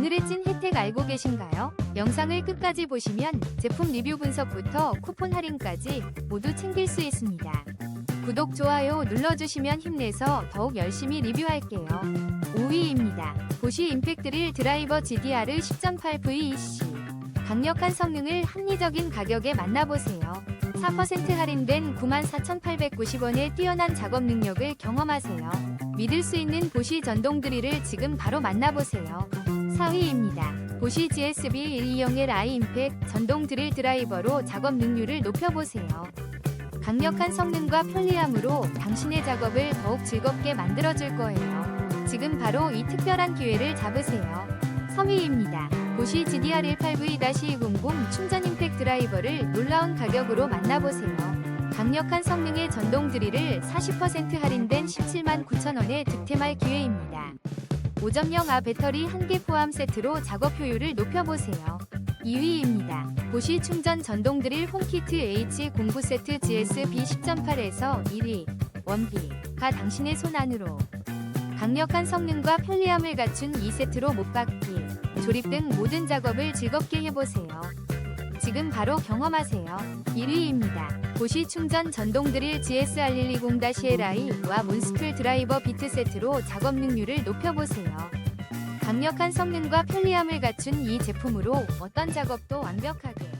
오늘의 찐 혜택 알고 계신가요? 영상을 끝까지 보시면 제품 리뷰 분석부터 쿠폰 할인까지 모두 챙길 수 있습니다. 구독, 좋아요 눌러주시면 힘내서 더욱 열심히 리뷰할게요. 5위입니다. 보시 임팩트릴 드라이버 GDR 10.8 VEC. 강력한 성능을 합리적인 가격에 만나보세요. 4% 할인된 94,890원의 뛰어난 작업 능력을 경험하세요. 믿을 수 있는 보시 전동 드릴을 지금 바로 만나보세요. 4위입니다. 보시 GSB 120L 임팩 전동 드릴 드라이버로 작업 능률을 높여보세요. 강력한 성능과 편리함으로 당신의 작업을 더욱 즐겁게 만들어줄 거예요. 지금 바로 이 특별한 기회를 잡으세요. 3위입니다. 보시 GDR18V-200 충전 임팩 드라이버를 놀라운 가격으로 만나보세요. 강력한 성능의 전동 드릴을 40% 할인된 17만 9천원에 득템할 기회입니다. 5.0아 배터리 1개 포함 세트로 작업 효율을 높여보세요. 2위입니다. 보시 충전 전동 드릴 홈키트 H09 세트 GSB 10.8에서 1위 원비가 당신의 손 안으로 강력한 성능과 편리함을 갖춘 이 세트로 못 받기 조립 등 모든 작업을 즐겁게 해보세요. 지금 바로 경험하세요. 1위입니다. 보시 충전 전동 드릴 GSR120-LI와 몬스클 드라이버 비트 세트로 작업 능률을 높여보세요. 강력한 성능과 편리함을 갖춘 이 제품으로 어떤 작업도 완벽하게